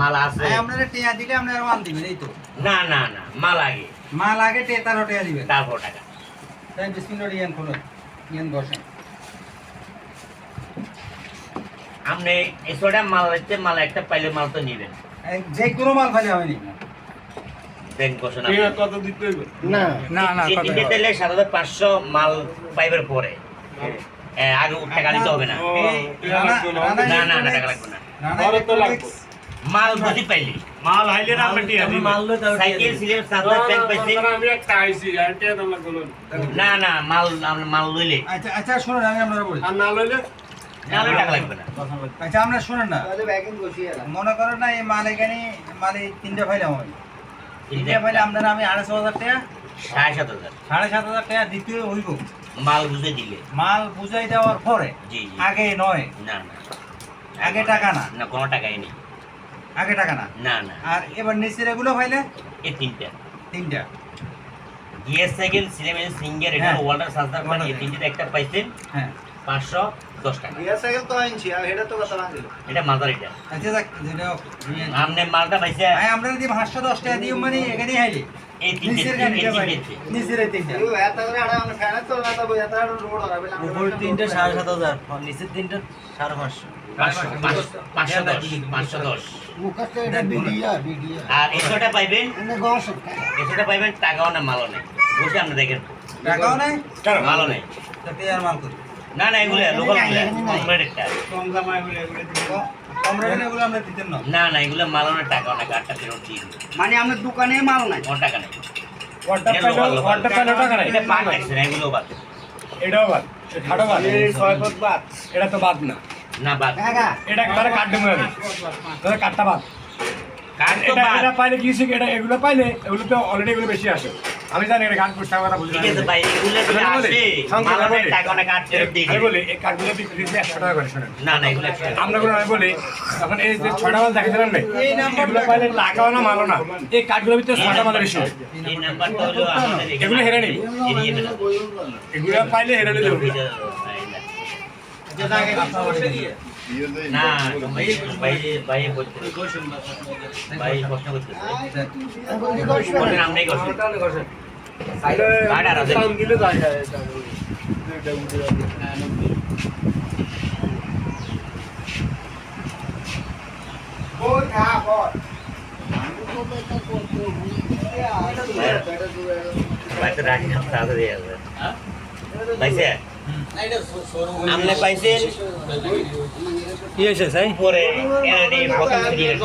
মাল আছে। আপনারা টেয়া দিলে আপনারা মাল দিবেন এই তো। না না না মাল আগে। মাল আগে টে তারও টেয়া দিবেন। তারপর টাকা। তাই বিসমিল্লাহ ইয়ান খুলুন ইয়ান বসেন। আপনি এসোটা মাল হচ্ছে মাল একটা পাইলে মাল তো নিবেন। যে কোনো মাল খালি হয়নি পাঁচশো মাল পাইবার পরে। আগে টাকা দিতে হবে না। না। না না না টাকা লাগবে না। ঘরে তো লাগবে। মাল বুঝি পাইলি। মাল হাইলে না আমরা টিয়া দিবে। সাইকেল সিলেম সাদা প্যান্ট পাইছি। আমি একটা আইছি, না। না মাল আমরা মাল লইলে। আচ্ছা আচ্ছা শুনুন আমি আপনারা বলি। আর না লইলে? না হলে টাকা লাগবে না। আচ্ছা আমরা শুনুন না। মনে করেন না এই মাল এখানে মাল এই তিনটে ফাইলে হয় তিনটে ফাইলে আপনারা আমি আড়াইশো হাজার টাকা সাড়ে সাত হাজার। সাড়ে সাত হাজার টাকা দিতে হইব। মাল বুঝে দিলে। মাল বুঝাই দেওয়ার পরে? আগে নয়? না না। আগে টাকা না? না কোনো টাকাই নেই। আগে টাকা না? না না। আর এবার নিচের এগুলো ফাইলে এই তিনটা। তিনটা। গিয়ার সাইকেল সিলেমেন সিঙ্গার এটা ওয়াল্ডার সাজদার মানে এই তিনটা একটা পাইছেন। হ্যাঁ। পাঁচশো দশ টাকা। এটা মাদার এটা আচ্ছা যাক যেটা পাইছে আমরা যদি পাঁচশো দশ টাকা দিই মানে হাইলে। তিনটে তিনটা সাড়ে সাত হাজার নিচের তিনটে সাড়ে পাঁচশো। আর এসোটা পাইবেন এসোটা পাইবেন টাকাও না মালও নেই বসে আপনি দেখেন। টাকাও নাই? মালও নেই। আর মাল করি না না এগুলো লোকাল কম রেটেরটা কম দামে এগুলো, এগুলো দিবে। কম এগুলো আমরা দিতেন না। না না এগুলো মালও না টাকাও না কাঠটা ফেরত দিয়ে মানে আমার দোকানে মাল নাই। কোনো টাকা নেই। টাকা বাদ। এটাও বাদ। এটা তো বাদ না। না বাদ। এটা একবারে কাট দেবো আমি তাহলে কাটটা বাদ। এটা পাইলে কি এটা এগুলো পাইলে এগুলো তো অলরেডি এগুলো বেশি আসে। আমি জানি এটা গান করতে কথা ঠিক আছে ভাই এগুলো যদি আসে সংখ্যা টাকা না কাঠ ফেরত দিয়ে আমি বলি এই কাঠগুলো বিক্রি একশো টাকা করে শোনেন। না না এগুলো আমরা কোনো আমি বলি এখন এই যে ছয়টা মাল পাইলে টাকাও না মালও না। এই কাঠগুলোর ভিতরে ছয়টা মালের বেশি হয়। এই নাম্বারটা হলো এগুলো হেরে নিবি। এগুলো পাইলে হেরে নিতে হবে। না ভাই ভাই ভাই প্রশ্ন করতে বলেন আমরাই করছি কাঠ আর আছে। ভাই তো রাখি না তাড়াতাড়ি আসবে পাইছে আমনে পাইছেন কি হয়েছে সাই পরে এনে প্রথম সিরিয়াল